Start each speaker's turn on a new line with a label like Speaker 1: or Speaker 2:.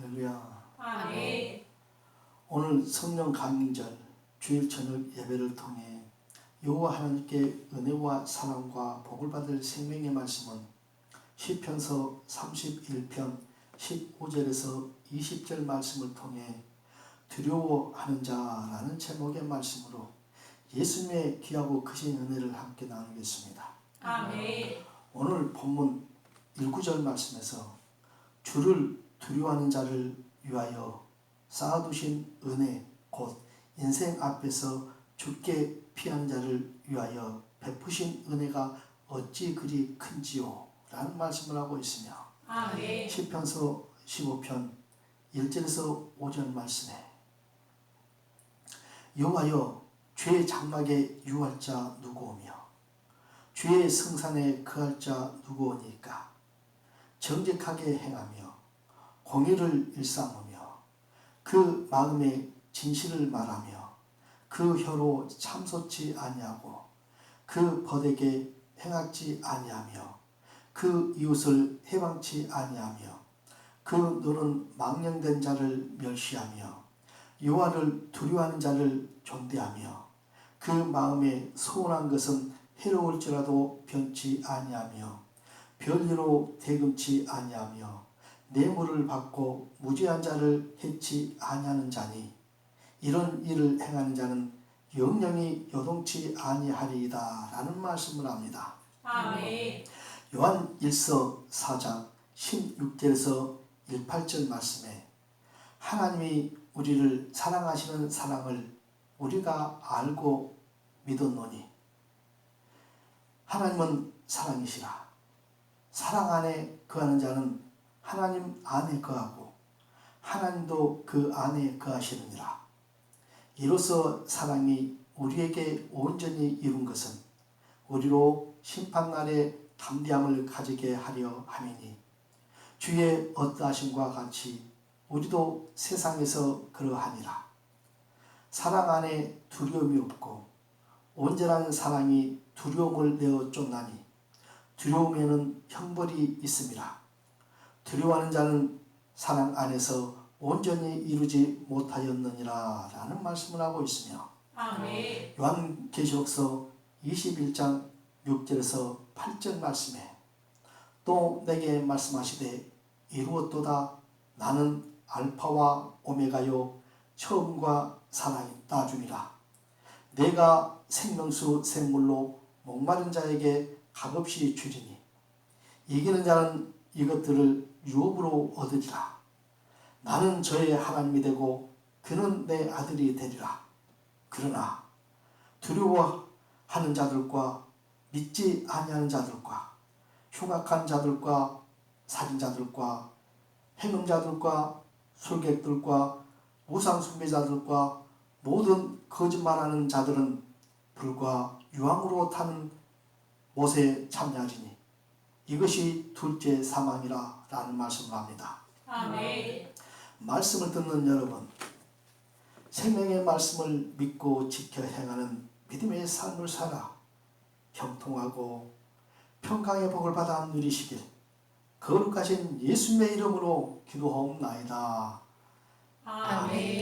Speaker 1: 할렐루야.
Speaker 2: 아멘.
Speaker 1: 오늘 성령 강림절 주일 저녁 예배를 통해 여호와 하나님께 은혜와 사랑과 복을 받을 생명의 말씀은 시편서 31편 15절에서 20절 말씀을 통해 두려워하는 자라는 제목의 말씀으로 예수님의 귀하고 크신 은혜를 함께 나누겠습니다.
Speaker 2: 아멘.
Speaker 1: 오늘 본문 1구절 말씀에서 주를 두려워하는 자를 위하여 쌓아두신 은혜 곧 인생 앞에서 죽게 피한 자를 위하여 베푸신 은혜가 어찌 그리 큰지요 라는 말씀을 하고 있으며
Speaker 2: 아멘.
Speaker 1: 시편서 15편 1절에서 5절 말씀에 여호와여 죄의 장막에 유할 자 누구 오며 주의 성산에 거할 자 누구 오니까 정직하게 행하며 공의를 일삼으며 그 마음에 진실을 말하며 그 혀로 참소치 아니하고 그 벗에게 행악지 아니하며 그 이웃을 해방치 아니하며 그 너는 망령된 자를 멸시하며 여호와를 두려워하는 자를 존대하며 그 마음에 소원한 것은 해로울지라도 변치 아니하며 별리로 대금치 아니하며 뇌물을 받고 무지한 자를 해치 아니하는 자니 이런 일을 행하는 자는 영영이 요동치 아니하리이다 라는 말씀을 합니다.
Speaker 2: 아멘.
Speaker 1: 요한 1서 4장 16절에서 18절 말씀에 하나님이 우리를 사랑하시는 사랑을 우리가 알고 믿었노니 하나님은 사랑이시라 사랑 안에 거하는 자는 하나님 안에 거하고 하나님도 그 안에 거하시느니라 이로써 사랑이 우리에게 온전히 이룬 것은 우리로 심판날에 담대함을 가지게 하려 함이니 주의 어떠하심과 같이 우리도 세상에서 그러하니라. 사랑 안에 두려움이 없고 온전한 사랑이 두려움을 내어 쫓나니 두려움에는 형벌이 있음이라. 두려워하는 자는 사랑 안에서 온전히 이루지 못하였느니라 라는 말씀을 하고 있으며
Speaker 2: 아멘.
Speaker 1: 요한계시록서 21장 6절에서 8절 말씀에 또 내게 말씀하시되 이루었도다 나는 알파와 오메가요 처음과 사랑이 따주니라 내가 생명수 생물로 목마른 자에게 값없이 주리니 이기는 자는 이것들을 유업으로 얻으리라. 나는 저의 하나님이 되고 그는 내 아들이 되리라. 그러나 두려워하는 자들과 믿지 아니하는 자들과 흉악한 자들과 살인자들과 행음자들과 술객들과 우상숭배자들과 모든 거짓말하는 자들은 불과 유황으로 타는 못에 참여하리니 이것이 둘째 사망이라 라는 말씀을 합니다.
Speaker 2: 아멘.
Speaker 1: 말씀을 듣는 여러분 생명의 말씀을 믿고 지켜 행하는 믿음의 삶을 살아 형통하고 평강의 복을 받아 누리시길 거룩하신 예수님의 이름으로 기도하옵나이다.
Speaker 2: 아멘.